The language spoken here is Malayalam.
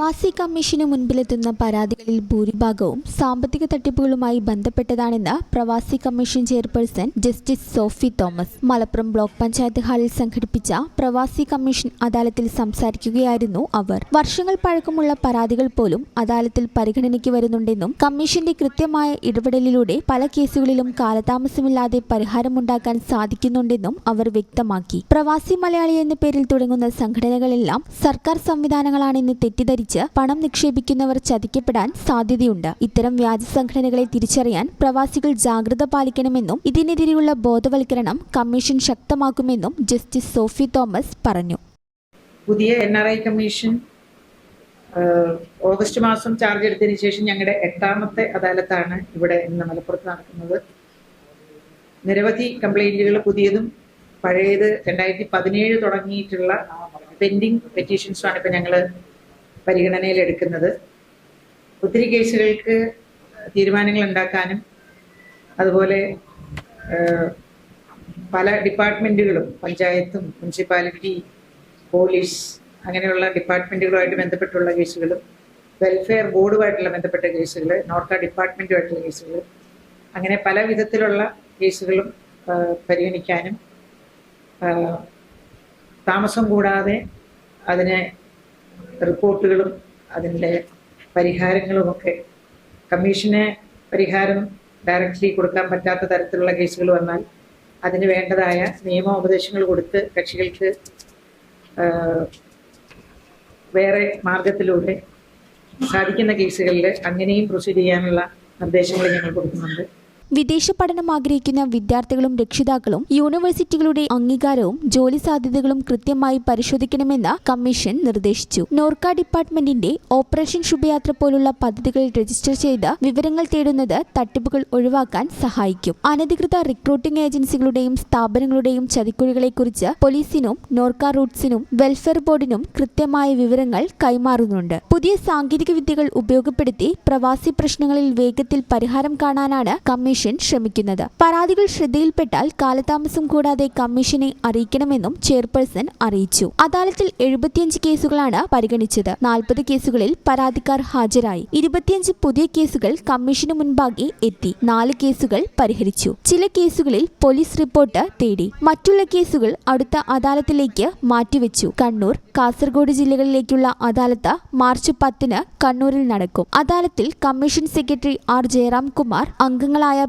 പ്രവാസി കമ്മീഷന് മുൻപിലെത്തുന്ന പരാതികളിൽ ഭൂരിഭാഗവും സാമ്പത്തിക തട്ടിപ്പുകളുമായി ബന്ധപ്പെട്ടതാണെന്ന് Pravasi commission chairperson justice Sophy Thomas. Malappuram block panchayat ഹാളിൽ സംഘടിപ്പിച്ച പ്രവാസി കമ്മീഷൻ അദാലത്തിൽ സംസാരിക്കുകയായിരുന്നു അവർ. വർഷങ്ങൾ പഴക്കമുള്ള പരാതികൾ പോലും അദാലത്തിൽ പരിഗണനയ്ക്ക് വരുന്നുണ്ടെന്നും കമ്മീഷന്റെ കൃത്യമായ ഇടപെടലിലൂടെ പല കേസുകളിലും കാലതാമസമില്ലാതെ പരിഹാരമുണ്ടാക്കാൻ സാധിക്കുന്നുണ്ടെന്നും അവർ വ്യക്തമാക്കി. പ്രവാസി മലയാളി എന്ന പേരിൽ തുടങ്ങുന്ന സംഘടനകളെല്ലാം സർക്കാർ സംവിധാനങ്ങളാണെന്ന് തെറ്റിദ്ധരിച്ച് പണം നിക്ഷേപിക്കുന്നവർ ചതിക്കപ്പെടാൻ സാധ്യതയുണ്ട്. ഇത്തരം വ്യാജ സംഘടനകളെ തിരിച്ചറിയാൻ പ്രവാസികൾ ജാഗ്രത പാലിക്കണമെന്നും ഇതിനെതിരെയുള്ള ബോധവൽക്കരണം കമ്മീഷൻ ശക്തമാക്കുമെന്നും ജസ്റ്റിസ് സോഫി തോമസ് പറഞ്ഞു. പുതിയ N R I commission August മാസം ചാർജ് എടുത്തതിന് ശേഷം ഞങ്ങളുടെ എട്ടാമത്തെ അദാലത്താണ് ഇവിടെ ഇന്ന് മലപ്പുറത്ത് നടക്കുന്നത്. നിരവധി കംപ്ലൈന്റുകൾ പുതിയതും പഴയത് രണ്ടായിരത്തി പതിനേഴ് തുടങ്ങിയിട്ടുള്ള പെൻഡിങ് പെറ്റീഷൻസുമാണ് ഇപ്പം ഞങ്ങൾ പരിഗണനയിൽ എടുക്കുന്നത് ഒത്തിരി കേസുകൾക്ക് തീരുമാനങ്ങൾ ഉണ്ടാക്കാനും അതുപോലെ പല ഡിപ്പാർട്ട്മെന്റുകളും പഞ്ചായത്തും മുനിസിപ്പാലിറ്റി പോലീസ് അങ്ങനെയുള്ള ഡിപ്പാർട്ട്മെന്റുകളുമായിട്ട് ബന്ധപ്പെട്ടുള്ള കേസുകളും വെൽഫെയർ ബോർഡുമായിട്ടുള്ള ബന്ധപ്പെട്ട കേസുകൾ നോർക്ക ഡിപ്പാർട്ട്മെന്റുമായിട്ടുള്ള കേസുകൾ അങ്ങനെ പല വിധത്തിലുള്ള കേസുകളും പരിഗണിക്കാനും താമസം കൂടാതെ അതിന് റിപ്പോർട്ടുകളും അതിന്റെ പരിഹാരങ്ങളുമൊക്കെ. കമ്മീഷന് പരിഹാരം ഡയറക്റ്റ്ലി കൊടുക്കാൻ പറ്റാത്ത തരത്തിലുള്ള കേസുകൾ വന്നാൽ അതിന് വേണ്ടതായ നിയമോപദേശങ്ങൾ കൊടുത്ത് കക്ഷികൾക്ക് വേറെ മാർഗത്തിലൂടെ സാധിക്കുന്ന കേസുകളിൽ അങ്ങനെയും പ്രൊസീഡ് ചെയ്യാനുള്ള നിർദ്ദേശങ്ങൾ ഞങ്ങൾ കൊടുക്കുന്നുണ്ട്. വിദേശ പഠനം ആഗ്രഹിക്കുന്ന വിദ്യാർത്ഥികളും രക്ഷിതാക്കളും യൂണിവേഴ്സിറ്റികളുടെ അംഗീകാരവും ജോലി സാധ്യതകളും കൃത്യമായി പരിശോധിക്കണമെന്ന് കമ്മീഷൻ നിർദ്ദേശിച്ചു. നോർക്ക ഡിപ്പാർട്ട്മെന്റിന്റെ ഓപ്പറേഷൻ ശുഭയാത്ര പോലുള്ള പദ്ധതികൾ രജിസ്റ്റർ ചെയ്ത് വിവരങ്ങൾ തേടുന്നത് തട്ടിപ്പുകൾ ഒഴിവാക്കാൻ സഹായിക്കും. അനധികൃത റിക്രൂട്ടിംഗ് ഏജൻസികളുടെയും സ്ഥാപനങ്ങളുടെയും ചതിക്കുഴികളെക്കുറിച്ച് പോലീസിനും നോർക്ക റൂട്ട്സിനും വെൽഫെയർ ബോർഡിനും കൃത്യമായ വിവരങ്ങൾ കൈമാറുന്നുണ്ട്. പുതിയ സാങ്കേതിക വിദ്യകൾ ഉപയോഗപ്പെടുത്തി പ്രവാസി പ്രശ്നങ്ങളിൽ വേഗത്തിൽ പരിഹാരം കാണാനാണ് കമ്മീഷൻ ശ്രമിക്കുന്നത്. പരാതികൾ ശ്രദ്ധയിൽപ്പെട്ടാൽ കാലതാമസം കൂടാതെ കമ്മീഷനെ അറിയിക്കണമെന്നും ചെയർപേഴ്സൺ അറിയിച്ചു. അദാലത്തിൽ എഴുപത്തിയഞ്ച് കേസുകളാണ് പരിഗണിച്ചത്. നാൽപ്പത് കേസുകളിൽ പരാതിക്കാർ ഹാജരായി. ഇരുപത്തിയഞ്ച് പുതിയ കേസുകൾ കമ്മീഷന് മുൻപാകെ എത്തി. നാല് കേസുകൾ പരിഹരിച്ചു. ചില കേസുകളിൽ പോലീസ് റിപ്പോർട്ട് തേടി. മറ്റുള്ള കേസുകൾ അടുത്ത അദാലത്തിലേക്ക് മാറ്റിവെച്ചു. കണ്ണൂർ കാസർഗോഡ് ജില്ലകളിലേക്കുള്ള അദാലത്ത് മാർച്ച് പത്തിന് കണ്ണൂരിൽ നടക്കും. അദാലത്തിൽ commission secretary R Jayaram Kumar അംഗങ്ങളായ